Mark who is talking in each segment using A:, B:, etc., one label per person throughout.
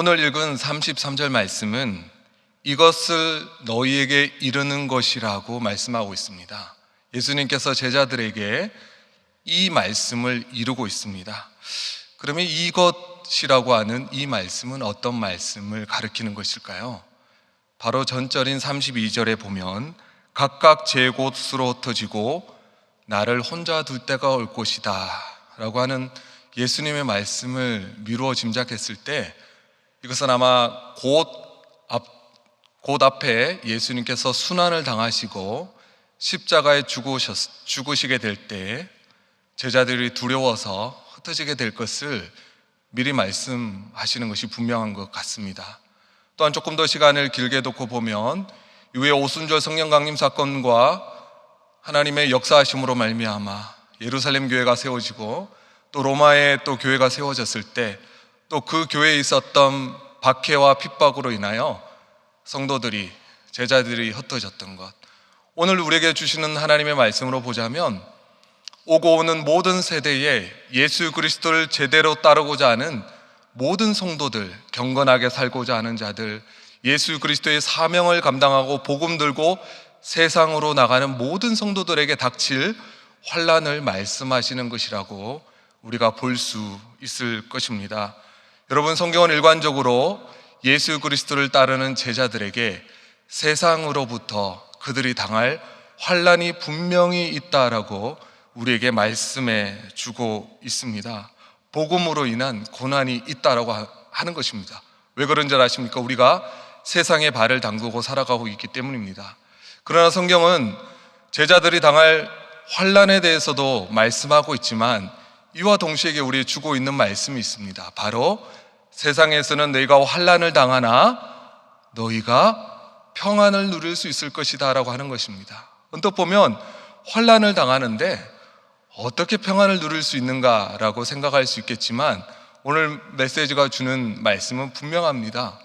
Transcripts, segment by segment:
A: 오늘 읽은 33절 말씀은 이것을 너희에게 이르는 것이라고 말씀하고 있습니다. 예수님께서 제자들에게 이 말씀을 이루고 있습니다. 그러면 이것이라고 하는 이 말씀은 어떤 말씀을 가리키는 것일까요? 바로 전절인 32절에 보면 각각 제 곳으로 흩어지고 나를 혼자 둘 때가 올 것이다 라고 하는 예수님의 말씀을 미루어 짐작했을 때 이것은 아마 곧, 앞, 곧 앞에 예수님께서 순환을 당하시고 십자가에 죽으셨, 죽으시게 될 때 제자들이 두려워서 흩어지게 될 것을 미리 말씀하시는 것이 분명한 것 같습니다. 또한 조금 더 시간을 길게 놓고 보면 이후에 오순절 성령 강림 사건과 하나님의 역사하심으로 말미암아 예루살렘 교회가 세워지고 또 로마에 또 교회가 세워졌을 때 또 그 교회에 있었던 박해와 핍박으로 인하여 성도들이 제자들이 흩어졌던 것 오늘 우리에게 주시는 하나님의 말씀으로 보자면 오고 오는 모든 세대에 예수 그리스도를 제대로 따르고자 하는 모든 성도들, 경건하게 살고자 하는 자들, 예수 그리스도의 사명을 감당하고 복음 들고 세상으로 나가는 모든 성도들에게 닥칠 환란을 말씀하시는 것이라고 우리가 볼 수 있을 것입니다. 여러분 성경은 일관적으로 예수 그리스도를 따르는 제자들에게 세상으로부터 그들이 당할 환란이 분명히 있다라고 우리에게 말씀해 주고 있습니다. 복음으로 인한 고난이 있다라고 하는 것입니다. 왜 그런 줄 아십니까? 우리가 세상에 발을 담그고 살아가고 있기 때문입니다. 그러나 성경은 제자들이 당할 환란에 대해서도 말씀하고 있지만 이와 동시에 우리에 주고 있는 말씀이 있습니다. 바로 세상에서는 너희가 환란을 당하나 너희가 평안을 누릴 수 있을 것이다라고 하는 것입니다. 언뜻 보면 환란을 당하는데 어떻게 평안을 누릴 수 있는가라고 생각할 수 있겠지만 오늘 메시지가 주는 말씀은 분명합니다.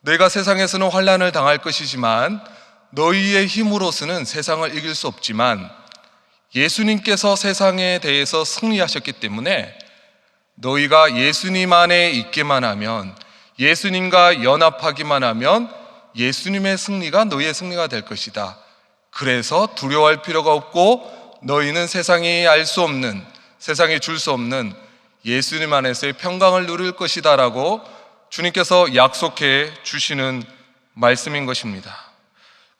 A: 너희가 세상에서는 환란을 당할 것이지만 너희의 힘으로서는 세상을 이길 수 없지만 예수님께서 세상에 대해서 승리하셨기 때문에 너희가 예수님 안에 있기만 하면 예수님과 연합하기만 하면 예수님의 승리가 너희의 승리가 될 것이다. 그래서 두려워할 필요가 없고 너희는 세상이 알 수 없는 세상이 줄 수 없는 예수님 안에서의 평강을 누릴 것이다라고 주님께서 약속해 주시는 말씀인 것입니다.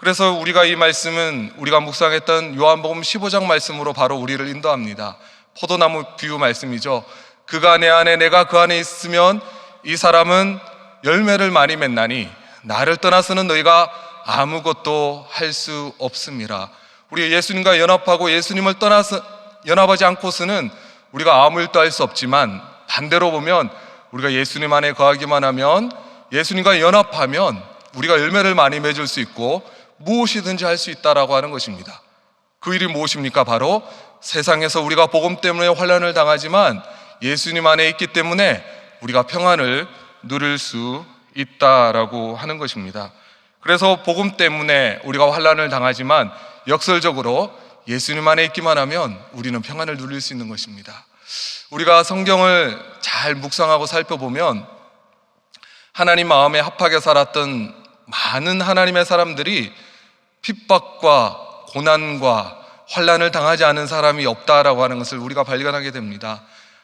A: 그래서 우리가 이 말씀은 우리가 묵상했던 요한복음 15장 말씀으로 바로 우리를 인도합니다. 포도나무 비유 말씀이죠. 그가 내 안에 내가 그 안에 있으면 이 사람은 열매를 많이 맺나니 나를 떠나서는 너희가 아무것도 할 수 없습니다. 우리 예수님과 연합하고 예수님을 떠나서 연합하지 않고서는 우리가 아무 일도 할 수 없지만 반대로 보면 우리가 예수님 안에 거하기만 하면 예수님과 연합하면 우리가 열매를 많이 맺을 수 있고 무엇이든지 할 수 있다라고 하는 것입니다. 그 일이 무엇입니까? 바로 세상에서 우리가 복음 때문에 환란을 당하지만 예수님 안에 있기 때문에 우리가 평안을 누릴 수 있다라고 하는 것입니다. 그래서 복음 때문에 우리가 환란을 당하지만 역설적으로 예수님 안에 있기만 하면 우리는 평안을 누릴 수 있는 것입니다. 우리가 성경을 잘 묵상하고 살펴보면 하나님 마음에 합하게 살았던 많은 하나님의 사람들이 핍박과 고난과 환란을 당하지 않은 사람이 없다라고 하는 것을 우리가 발견하게 됩니다.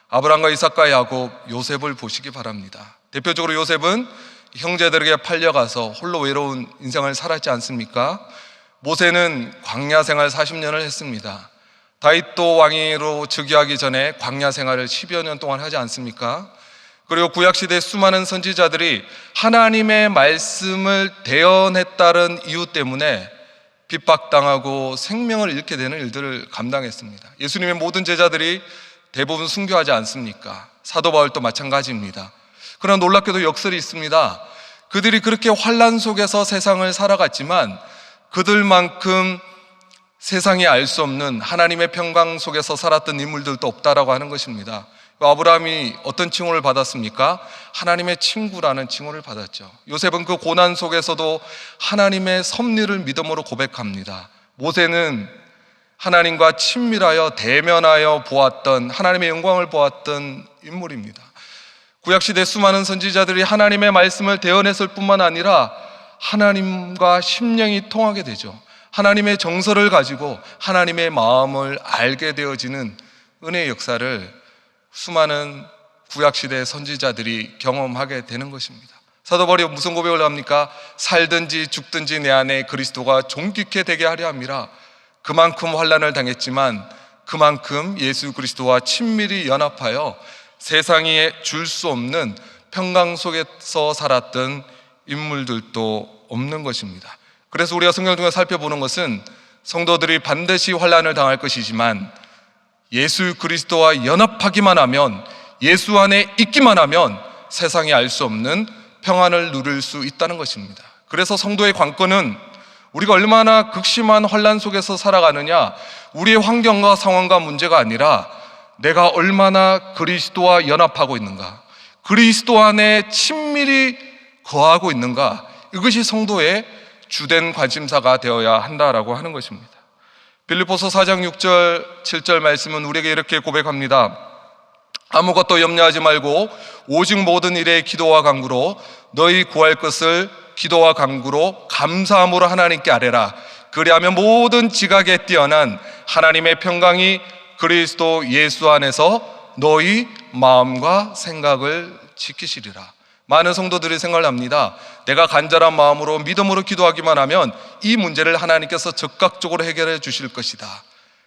A: 아브라함과 이삭과 야곱, 요셉을 보시기 바랍니다. 대표적으로 요셉은 형제들에게 팔려가서 홀로 외로운 인생을 살았지 않습니까? 모세는 광야 생활 40년을 했습니다. 다윗도 왕위로 즉위하기 전에 광야 생활을 10여 년 동안 하지 않습니까? 그리고 구약시대 수많은 선지자들이 하나님의 말씀을 대언했다는 이유 때문에 핍박당하고 생명을 잃게 되는 일들을 감당했습니다. 예수님의 모든 제자들이 대부분 순교하지 않습니까? 사도 바울도 마찬가지입니다. 그러나 놀랍게도 역설이 있습니다. 그들이 그렇게 환란 속에서 세상을 살아갔지만 그들만큼 세상이 알 수 없는 하나님의 평강 속에서 살았던 인물들도 없다라고 하는 것입니다. 아브라함이 어떤 칭호를 받았습니까? 하나님의 친구라는 칭호를 받았죠. 요셉은 그 고난 속에서도 하나님의 섭리를 믿음으로 고백합니다. 모세는 하나님과 친밀하여 대면하여 보았던 하나님의 영광을 보았던 인물입니다. 구약시대 수많은 선지자들이 하나님의 말씀을 대언했을 뿐만 아니라 하나님과 심령이 통하게 되죠. 하나님의 정서를 가지고 하나님의 마음을 알게 되어지는 은혜의 역사를 수많은 구약시대 선지자들이 경험하게 되는 것입니다. 사도 바울이 무슨 고백을 합니까? 살든지 죽든지 내 안에 그리스도가 존귀케 되게 하려 함이라. 그만큼 환란을 당했지만 그만큼 예수 그리스도와 친밀히 연합하여 세상에 줄 수 없는 평강 속에서 살았던 인물들도 없는 것입니다. 그래서 우리가 성경을 통해 살펴보는 것은 성도들이 반드시 환란을 당할 것이지만 예수 그리스도와 연합하기만 하면 예수 안에 있기만 하면 세상이 알 수 없는 평안을 누릴 수 있다는 것입니다. 그래서 성도의 관건은 우리가 얼마나 극심한 환란 속에서 살아가느냐, 우리의 환경과 상황과 문제가 아니라 내가 얼마나 그리스도와 연합하고 있는가, 그리스도 안에 친밀히 거하고 있는가, 이것이 성도의 주된 관심사가 되어야 한다라고 하는 것입니다. 빌립보서 4장 6절, 7절 말씀은 우리에게 이렇게 고백합니다. 아무것도 염려하지 말고 오직 모든 일에 기도와 간구로 너희 구할 것을 기도와 간구로 감사함으로 하나님께 아뢰라. 그리하면 모든 지각에 뛰어난 하나님의 평강이 그리스도 예수 안에서 너희 마음과 생각을 지키시리라. 많은 성도들이 생각을 합니다. 내가 간절한 마음으로 믿음으로 기도하기만 하면 이 문제를 하나님께서 적극적으로 해결해 주실 것이다.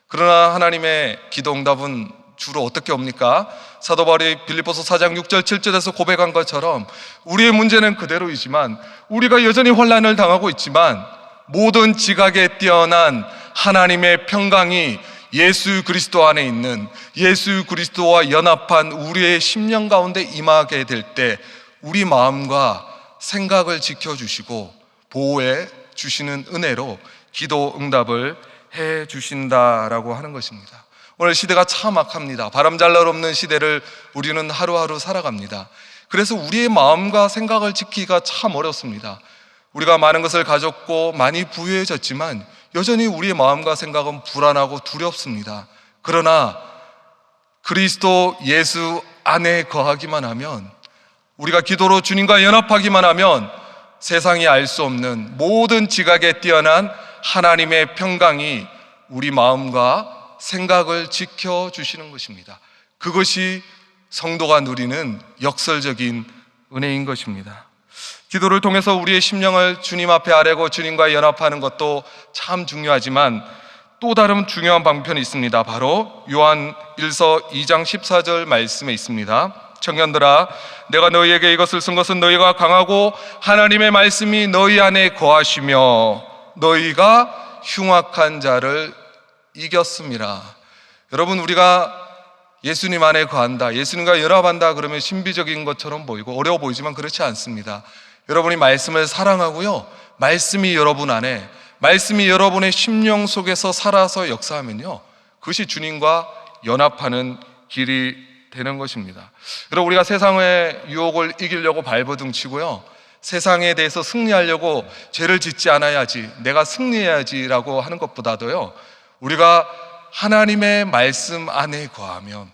A: 그러나 하나님의 기도 응답은 주로 어떻게 옵니까? 사도 바울이 빌립보서 4장 6절 7절에서 고백한 것처럼 우리의 문제는 그대로이지만 우리가 여전히 혼란을 당하고 있지만 모든 지각에 뛰어난 하나님의 평강이 예수 그리스도 안에 있는 예수 그리스도와 연합한 우리의 심령 가운데 임하게 될 때 우리 마음과 생각을 지켜주시고 보호해 주시는 은혜로 기도 응답을 해 주신다라고 하는 것입니다. 오늘 시대가 참 악합니다. 바람 잘날 없는 시대를 우리는 하루하루 살아갑니다. 그래서 우리의 마음과 생각을 지키기가 참 어렵습니다. 우리가 많은 것을 가졌고 많이 부유해졌지만 여전히 우리의 마음과 생각은 불안하고 두렵습니다. 그러나 그리스도 예수 안에 거하기만 하면 우리가 기도로 주님과 연합하기만 하면 세상이 알 수 없는 모든 지각에 뛰어난 하나님의 평강이 우리 마음과 생각을 지켜주시는 것입니다. 그것이 성도가 누리는 역설적인 은혜인 것입니다. 기도를 통해서 우리의 심령을 주님 앞에 아뢰고 주님과 연합하는 것도 참 중요하지만 또 다른 중요한 방편이 있습니다. 바로 요한 1서 2장 14절 말씀에 있습니다. 청년들아 내가 너희에게 이것을 쓴 것은 너희가 강하고 하나님의 말씀이 너희 안에 거하시며 너희가 흉악한 자를 이겼습니다. 여러분 우리가 예수님 안에 거한다, 예수님과 연합한다 그러면 신비적인 것처럼 보이고 어려워 보이지만 그렇지 않습니다. 여러분이 말씀을 사랑하고요, 말씀이 여러분 안에, 말씀이 여러분의 심령 속에서 살아서 역사하면요, 그것이 주님과 연합하는 길이 되는 것입니다. 여러분 우리가 세상의 유혹을 이기려고 발버둥 치고요, 세상에 대해서 승리하려고 죄를 짓지 않아야지, 내가 승리해야지라고 하는 것보다도요, 우리가 하나님의 말씀 안에 거하면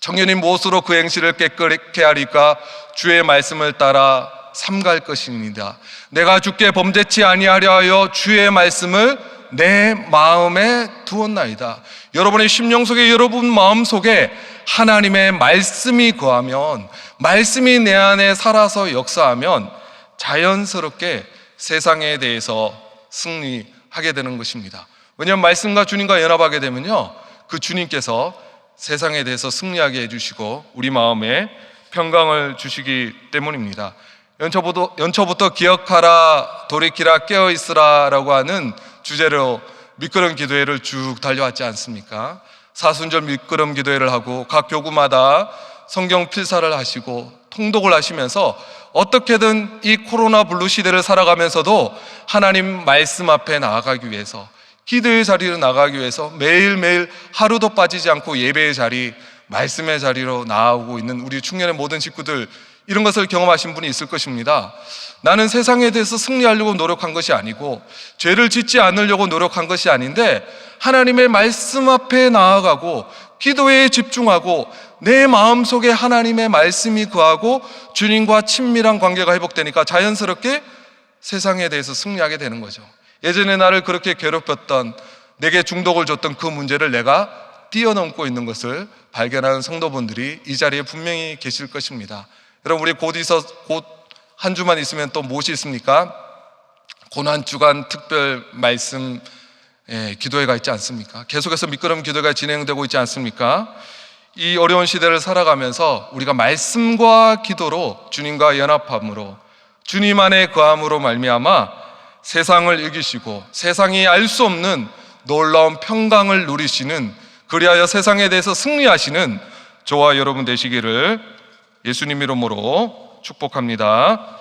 A: 청년이 무엇으로 그 행실을 깨끗게 하리까 주의 말씀을 따라 삼갈 것입니다. 내가 주께 범죄치 아니하려 하여 주의 말씀을 내 마음에 두었나이다. 여러분의 심령 속에 여러분 마음 속에 하나님의 말씀이 거하면 말씀이 내 안에 살아서 역사하면 자연스럽게 세상에 대해서 승리하게 되는 것입니다. 왜냐하면 말씀과 주님과 연합하게 되면요. 그 주님께서 세상에 대해서 승리하게 해주시고 우리 마음에 평강을 주시기 때문입니다. 연초부터, 연초부터 기억하라, 돌이키라, 깨어있으라 라고 하는 주제로 미끄럼 기도회를 쭉 달려왔지 않습니까? 사순절 미끄럼 기도회를 하고 각 교구마다 성경 필사를 하시고 통독을 하시면서 어떻게든 이 코로나 블루 시대를 살아가면서도 하나님 말씀 앞에 나아가기 위해서 기도의 자리로 나가기 위해서 매일매일 하루도 빠지지 않고 예배의 자리, 말씀의 자리로 나아오고 있는 우리 충년의 모든 식구들 이런 것을 경험하신 분이 있을 것입니다. 나는 세상에 대해서 승리하려고 노력한 것이 아니고 죄를 짓지 않으려고 노력한 것이 아닌데 하나님의 말씀 앞에 나아가고 기도에 집중하고 내 마음 속에 하나님의 말씀이 거하고 주님과 친밀한 관계가 회복되니까 자연스럽게 세상에 대해서 승리하게 되는 거죠. 예전에 나를 그렇게 괴롭혔던 내게 중독을 줬던 그 문제를 내가 뛰어넘고 있는 것을 발견하는 성도분들이 이 자리에 분명히 계실 것입니다. 여러분 우리 곧 있어 곧 한 주만 있으면 또 무엇이 있습니까? 고난 주간 특별 말씀 예, 기도회가 있지 않습니까? 계속해서 미끄럼 기도가 진행되고 있지 않습니까? 이 어려운 시대를 살아가면서 우리가 말씀과 기도로 주님과 연합함으로 주님 안에 거함으로 말미암아 세상을 이기시고 세상이 알 수 없는 놀라운 평강을 누리시는 그리하여 세상에 대해서 승리하시는 저와 여러분 되시기를 예수님 이름으로 축복합니다.